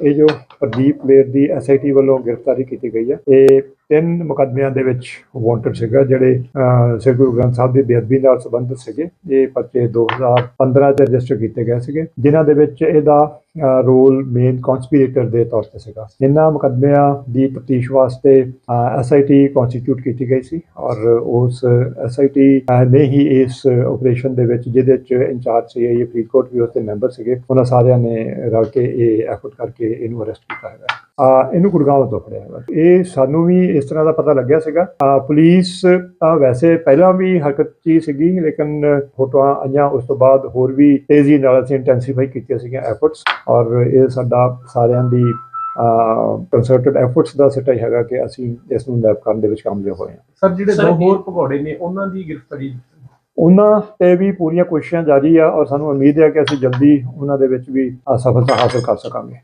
ਇਹ ਜੋ ਪ੍ਰਦੀਪ ਲੇਰ ਦੀ ਐਸਆਈਟੀ ਵੱਲੋਂ ਗ੍ਰਿਫਤਾਰੀ ਕੀਤੀ ਗਈ ਹੈ ਇਹ ਤਿੰਨ ਮੁਕੱਦਮਿਆਂ ਦੇ ਵਿੱਚ ਵਾਂਟਡ ਸੀਗਾ, ਜਿਹੜੇ ਸ੍ਰੀ ਗੁਰੂ ਗ੍ਰੰਥ ਸਾਹਿਬ ਦੀ ਬੇਅਦਬੀ ਨਾਲ ਸੰਬੰਧਿਤ ਸੀਗੇ। ਇਹ ਪਰਚੇ 2015 ਚ ਰਜਿਸਟਰ ਕੀਤੇ ਗਏ ਸੀਗੇ, ਜਿਨ੍ਹਾਂ ਦੇ ਵਿੱਚ ਇਹਦਾ ਰੋਲ ਮੇਨ ਕਨਸਪੀਰੇਟਰ ਦੇ ਤੌਰ ਤੇ ਸੀਗਾ। ਇਹਨਾਂ ਮੁਕੱਦਮਿਆਂ ਦੀ ਤਫਤੀਸ਼ ਵਾਸਤੇ ਐਸਆਈਟੀ ਕਨਸਟੀਟਿਊਟ ਕੀਤੀ ਗਈ ਸੀ ਔਰ ਉਸ ਐਸਆਈਟੀ ਨੇ ਹੀ ਇਸ ਆਪਰੇਸ਼ਨ ਦੇ ਵਿੱਚ, ਜਿਹਦੇ ਚ ਇੰਚਾਰਜ ਸੀ ਇਹ ਫਰੀਦਕੋਟ ਵੀ ਉਸਦੇ ਮੈਂਬਰ ਸੀਗੇ, ਉਹਨਾਂ ਸਾਰਿਆਂ ਨੇ ਰਲ ਕੇ ਇਹ ਐਫਰਟ ਕਰਕੇ ਇਹਨੂੰ ਅਰੈਸਟ ਕੀਤਾ ਹੈਗਾ। ਇਹਨੂੰ ਗੁੜਗਾਉਂ ਤੋਂ ਫੜਿਆ ਹੈਗਾ। ਇਹ ਸਾਨੂੰ ਵੀ ਇਸ ਤਰ੍ਹਾਂ ਦਾ ਪਤਾ ਲੱਗਿਆ ਸੀਗਾ। ਆ, ਪੁਲਿਸ ਤਾਂ ਵੈਸੇ ਪਹਿਲਾਂ ਵੀ ਹਰਕਤ 'ਚ ਸੀਗੀ ਲੇਕਿਨ ਫੋਟੋਆਂ ਆਈਆਂ ਉਸ ਤੋਂ ਬਾਅਦ ਹੋਰ ਵੀ ਤੇਜ਼ੀ ਨਾਲ ਅਸੀਂ ਇੰਟੈਂਸੀਫਾਈ ਕੀਤੀਆਂ ਸੀਗੀਆਂ ਐਫਰਟਸ ਔਰ ਇਹ ਸਾਡਾ ਸਾਰਿਆਂ ਦੀ ਕੰਸਰਟਡ ਐਫਰਟਸ ਦਾ ਸਿੱਟਾ ਹੀ ਹੈਗਾ ਕਿ ਅਸੀਂ ਇਸ ਨੂੰ ਨੈਪ ਕਰਨ ਦੇ ਵਿੱਚ ਕਾਮਯਾਬ ਹੋਏ ਹਾਂ। ਸਰ ਜਿਹੜੇ ਦੋ ਹੋਰ ਭਗੌੜੇ ਨੇ ਉਹਨਾਂ ਦੀ ਗ੍ਰਿਫਤਾਰੀ ਉਹਨਾਂ ਤੇ ਵੀ ਪੂਰੀਆਂ ਕੋਸ਼ਿਸ਼ਾਂ ਜਾਰੀ ਆ ਔਰ ਸਾਨੂੰ ਉਮੀਦ ਹੈ ਕਿ ਅਸੀਂ ਜਲਦੀ ਉਹਨਾਂ ਦੇ ਵਿੱਚ ਵੀ ਸਫਲਤਾ ਹਾਸਲ ਕਰ ਸਕਾਂਗੇ।